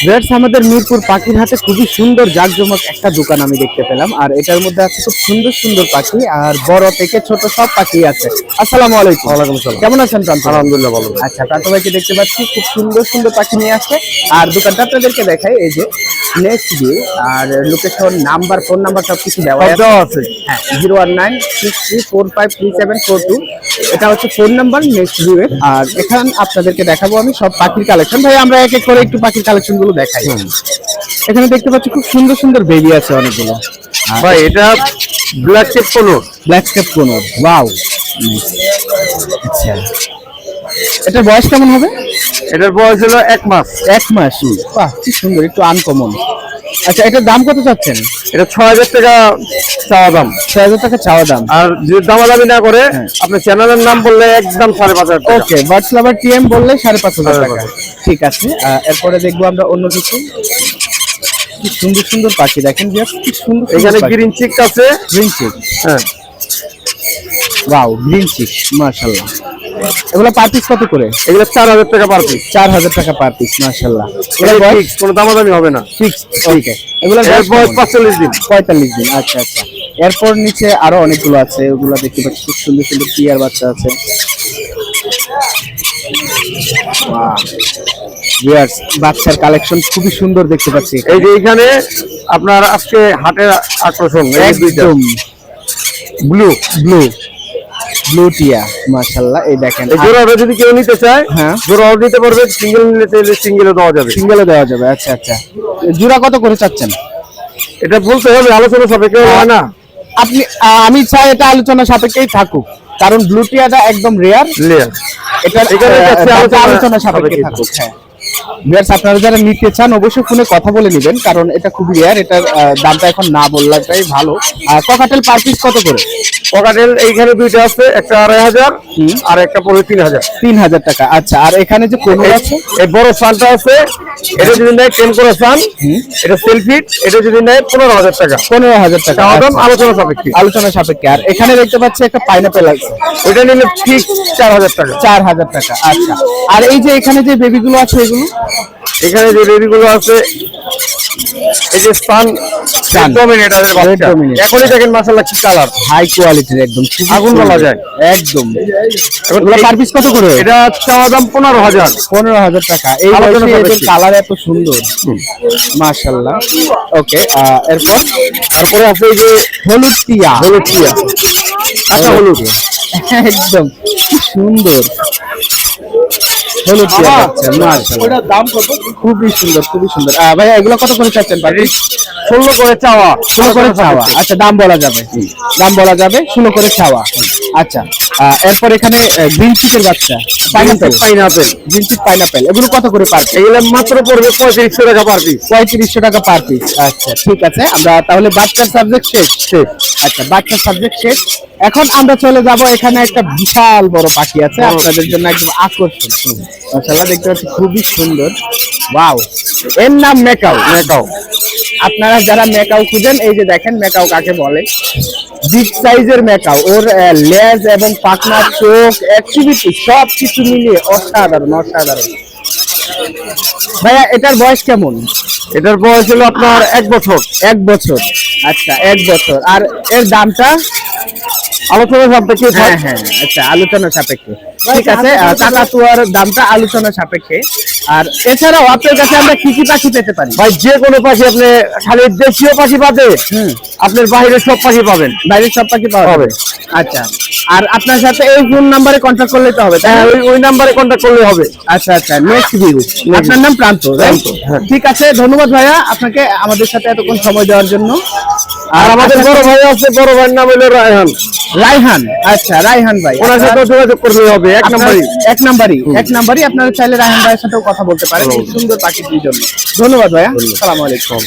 Viewers আমাদের মিরপুর পাখির হাতে খুবই সুন্দর জাঁকজমক একটা দোকান আমি দেখতে পেলাম। আর এটার মধ্যে আছে খুব সুন্দর সুন্দর পাখি আর বড় থেকে ছোট সব পাখি আছে। আসসালামু আলাইকুম। ওয়ালাইকুম আসসালাম। কেমন আছেন প্রান্ত আলহামদুলিল্লাহ ভালো। আচ্ছা প্রান্ত ভাইকে দেখতে পাচ্ছি খুব সুন্দর সুন্দর পাখি নিয়ে আসছে। আর দোকানটা আপনাদেরকে দেখাই এই যে নেক্সট দিয়ে আর লোকেশন নাম্বার ফোন নাম্বার সব কিছু দেওয়া আছে। হ্যাঁ zero one nine six three four five three seven four two এটা হচ্ছে ফোন নাম্বার নেক্সট ভিউয়ের আর এখানে আপনাদেরকে দেখাবো আমি সব পাখির কালেকশন ভাই আমরা এক এক করে একটু পাখির কালেকশনগুলো দেখাই এখানে দেখতে পাচ্ছি খুব সুন্দর সুন্দর বেবি আছে অনেকগুলো। ভাই এটা ব্ল্যাক চেক কোনো? ব্ল্যাক স্কেপ কোনোর ওয়াও আচ্ছা। এটার বয়স কেমন হবে? এটার বয়স হলো এক মাস। এক মাস। বাহ কি সুন্দর একটু আনকমন আচ্ছা এটার দাম কত চাচ্ছেন? এটা ছয় হাজার টাকা চাওয়া দাম। ছয় হাজার টাকা চাওয়া দাম। আর যদি দামাদামি না করে হ্যাঁ। আপনার চ্যানেলের নাম বললে একদম সাড়ে পাঁচ হাজার টাকা। ওকে বার্ডস লাভার টিএম বললে সাড়ে পাঁচ হাজার টাকা। ঠিক আছে এরপরে দেখব আমরা অন্য কিছু। কি সুন্দর সুন্দর পাখি দেখেন just কি সুন্দর এখানে গ্রিন চিক আছে। গ্রিন চিক হ্যাঁ। ওয়াও গ্রিন চিক মাশাআল্লাহ। এগুলো পার পিস কত করে? এগুলো চার হাজার টাকা পার পিস চার হাজার টাকা পার পিস এগুলো কোনো দামাদামি হবে না। ফিক্স ওকে এগুলো বয়স পাঁচচল্লিশ দিন। পঁয়তাল্লিশ দিন আচ্ছা আচ্ছা। এরপর নিচে আরও অনেকগুলো আছে ওগুলো দেখতে পাচ্ছি খুব সুন্দর সুন্দর টিয়ার বাচ্চা আছে। বাচ্চার কালেকশন খুবই সুন্দর দেখতে পাচ্ছি এই যে এখানে আপনার আজকে হাটের আকর্ষণ একদম। ব্লু ব্লু ব্লু টিয়া মাশাআল্লাহ এই দেখেন। জোড়াটা যদি কেউ নিতে চায় হ্যাঁ। জোড়াও নিতে পারবে সিঙ্গেল নিতে সিঙ্গেলও দেওয়া যাবে। সিঙ্গেলে দেওয়া যাবে আচ্ছা আচ্ছা। জোড়া কত করে চাচ্ছেন? এটা বলতে হবে আলোচনা সাপেক্ষে হয় না। আপনি আমি চাই এটা আলোচনা সাপেক্ষেই থাকুক কারণ ব্লু টিয়াটা একদম রেয়ার লেয়ার এটা আলোচনা সাপেক্ষে থাকুক। হ্যাঁ। Viewers, আপনারা যারা নিতে চান অবশ্যই ফোনে কথা বলে নেবেন কারণ এটা খুবই রেয়ার এটার দামটা এখন না বললাটাই ভালো। ককাটেল পার পিস কত করে? পকাটেল এইখানে দুইটা আছে একটা আড়াই হাজার। আর একটা পড়বে তিন হাজার। তিন হাজার টাকা। আচ্ছা আর এখানে যে কোন আছে? এই বড় সানটা আছে এটা যদি নেয় টেন করে সান এটা সেলফিট এটা যদি নেয় পনেরো হাজার টাকা। পনেরো হাজার টাকা আচ্ছা। আলোচনা সাপেক্ষে। আলোচনা সাপেক্ষে। আর এখানে দেখতে পাচ্ছি একটা পাইনাপেল আছে। ওইটা নিলে ঠিক চার হাজার টাকা। চার হাজার টাকা আচ্ছা। আর এই যে এখানে যে বেবিগুলো আছে এগুলো? এখানে যে বেবিগুলো আছে এই যে বাচ্চা। এখনই দেখেন মাসাল্লাহ কি কালার হাই কোয়ালিটির একদম আগুন বলা যায়। একদম। পার পিস কত করে? এটা চাওয়া দাম পনেরো হাজার। পনেরো হাজার টাকা। এই। কালার এত সুন্দর। মাশাল্লাহ ওকে এরপর? তারপরে আছে যে হলুদ টিয়া। হলুদ টিয়া। আচ্ছা হলুদ। একদম কি সুন্দর। হলুদ টিয়া বাবা, বাচ্চা দাম কত? খুবই সুন্দর খুবই সুন্দর। আহ, ভাইয়া এগুলো কত করে চাচ্ছেন ভাই ষোলো করে চাওয়া। ষোলো করে চাওয়া। আচ্ছা দাম বলা যাবে। দাম বলা যাবে ষোলো করে চাওয়া। আচ্ছা। এরপর এখানে গ্রিন চিকের বাচ্চা pineapple pineapple green cheek pineapple এগুলো কত করে পার এগুলো মাত্র পড়বে পঁয়ত্রিশশো টাকা পার পিস পঁয়ত্রিশশো টাকা পার পিস আচ্ছা। ঠিক আছে আমরা তাহলে বাচ্চার সাবজেক্ট শেষ? শেষ। আচ্ছা বাচ্চার সাবজেক্ট শেষ। এখন আমরা চলে যাব এখানে একটা বিশাল বড় পাখি আছে আপনাদের জন্য একদম আকর্ষণ। মাশাআল্লাহ দেখতে পাচ্ছি খুবই সুন্দর। ওয়াও এর নাম মেকাও মেকাও আপনারা যারা মেকাও খুঁজেন এই যে দেখেন মেকাও কাকে বলে? বিগ সাইজের মেকাও ওর লেজ এবং পাখনা চোখ অ্যাক্টিভিটি সব কিছু মিলিয়ে অসাধারণ অসাধারণ। ভাইয়া এটার বয়স কেমন? এটার বয়স হলো আপনার এক বছর। এক বছর। আচ্ছা এক বছর। আর এর দামটা? আলোচনা সাপেক্ষে হ্যাঁ হ্যাঁ আচ্ছা আলোচনা সাপেক্ষে। ঠিক আছে কাকাতুয়ার দামটা আলোচনা সাপেক্ষে। আর এছাড়াও আপনার কাছে আমরা কি কি পাখি পেতে পারি? ভাই যে কোনো পাখি আপনি খালি দেশীয় পাখি পাবে আপনার বাইরের সব পাখি পাবেন। বাইরের সব পাখি পাওয়া যাবে। আচ্ছা আর আপনার সাথে এই ফোন নাম্বারে কন্ট্যাক্ট করলে তো হবে হ্যাঁ ওই ওই নাম্বারে কন্ট্যাক্ট করলে হবে। আচ্ছা আচ্ছা নেক্সট ভিউ আপনার নাম প্রান্ত প্রান্ত, হ্যাঁ। ঠিক আছে ধন্যবাদ ভাইয়া আপনাকে আমাদের সাথে এতক্ষণ সময় দেওয়ার জন্য। আর আমাদের বড় ভাই আছে বড় ভাইয়ের নাম হলো রায়হান। রায়হান। আচ্ছা রায়হান ভাই। ওনার সাথে যোগাযোগ করলে হবে এক নম্বরই। এক নাম্বারই এক নাম্বারই। আপনারা চাইলে রায়হান ভাইয়ের সাথেও কথা বলতে পারেন। সুন্দর পাখিটির জন্য ধন্যবাদ ভাইয়া। সালাম আলাইকুম।